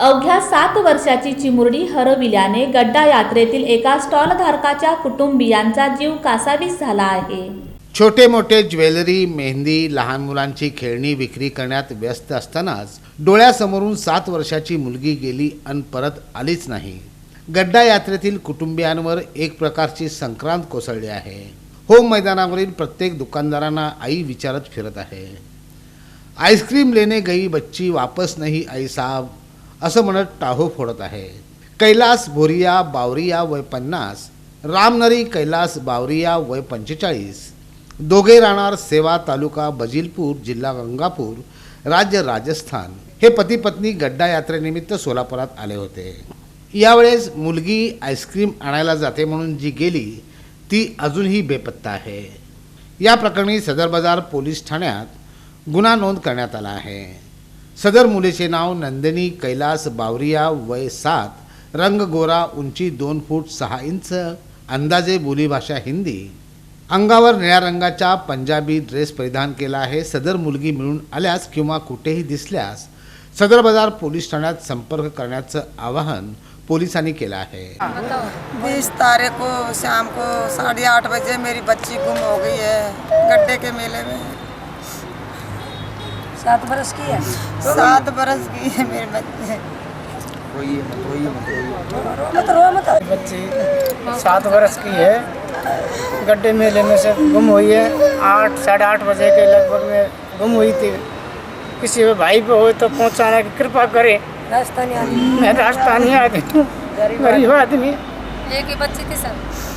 अवघ्या सात वर्षाची चिमुरडी हरविल्याने गड्डा यात्रेतील एका स्टॉलधारकाच्या कुटुंबियांचा जीव कासावीस झाला आहे. छोटे मोठे ज्वेलरी मेहंदी लहान मुलांची खेळणी विक्री करण्यात व्यस्त असतानाच डोळ्यासमोरून सात वर्षाची मुलगी गेली अन परत आलीच नाही. गड्डा यात्रेतील कुटुंबियांवर एक प्रकारची संक्रांत कोसळली आहे. होम मैदानावरील प्रत्येक दुकानदारांना आई विचारत फिरत आहे. आईस्क्रीम लेने गई बच्ची वापस नाही आई साहब असं म्हणत टाहो फोडत आहे. कैलास भोरिया बावरिया वय पन्नास रामनरी कैलास बावरिया वय पंचेचाळीस दोघे राहणार सेवा तालुका बजीलपूर जिल्हा गंगापूर राज्य राजस्थान. हे पती पत्नी गड्डा यात्रेनिमित्त सोलापुरात आले होते. यावेळेस मुलगी आईस्क्रीम आणायला जाते म्हणून जी गेली ती अजूनही बेपत्ता आहे. या प्रकरणी सदर बाजार पोलीस ठाण्यात गुन्हा नोंद करण्यात आला आहे. सदर मुलीचे नाव नंदिनी कैलास बावरिया वय सात रंग गोरा उंची दोन फूट सहा इंच अंदाजे बोलीभाषा हिंदी. अंगावर निळ्या रंगाचा पंजाबी ड्रेस परिधान केला आहे. सदर मुलगी मिळून आल्यास किंवा कुठेही दिसल्यास सदर बाजार पोलीस ठाण्यात संपर्क करण्याचं आवाहन पोलिसांनी केलं आहे. बीस तारीख को शाम को साढ़े आठ बजे मेरी बच्ची गुम हो गई है गड्ढे के मेले में। सात बरस की है। सात बरस की है मेरे बच्चे। मत बच्ची सात वर्ष की है। गड्ढे मेले में से गुम हुई है। आठ साढ़े आठ बजे के लगभग में गुम हुई थी। किसी भी भाई पे हो तो पहुँचाने की कृपा करे। राजस्थानी आदमी। मैं राजस्थानी आदमी गरीब आदमी। एक ही बच्ची थी सर एक ही एक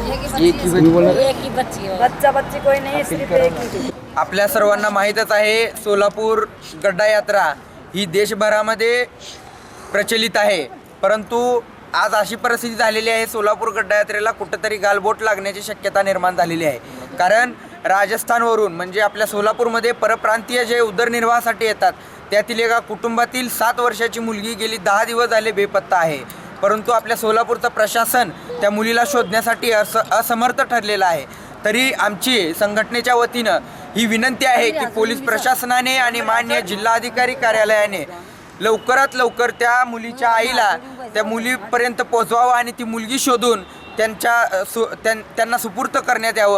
एक ही बच्ची बच्चा बच्ची कोई नहीं सिर्फ एक ही आपल्या सर्वांना माहीतच आहे सोलापूर गड्डा यात्रा ही देशभरामध्ये प्रचलित आहे. परंतु आज अशी परिस्थिती झालेली आहे सोलापूर गड्डा यात्रेला कुठंतरी गालबोट लागण्याची शक्यता निर्माण झालेली आहे. कारण राजस्थानवरून म्हणजे आपल्या सोलापूरमध्ये परप्रांतीय जे उदरनिर्वाहासाठी येतात त्यातील एका कुटुंबातील सात वर्षाची मुलगी गेली दहा दिवस झाले बेपत्ता आहे. परंतु आपल्या सोलापूरचं प्रशासन त्या मुलीला शोधण्यासाठी अस असमर्थ ठरलेलं आहे. तरी आमची संघटनेच्या वतीनं ही विनंती आहे की पोलीस प्रशासनाने आणि मान्य जिल्हाधिकारी कार्यालयाने लवकरात लवकर त्या मुलीच्या आईला त्या मुलीपर्यंत पोहोचवावं आणि ती मुलगी शोधून त्यांच्या सु त्यां त्यांना सुपूर्त करण्यात यावं.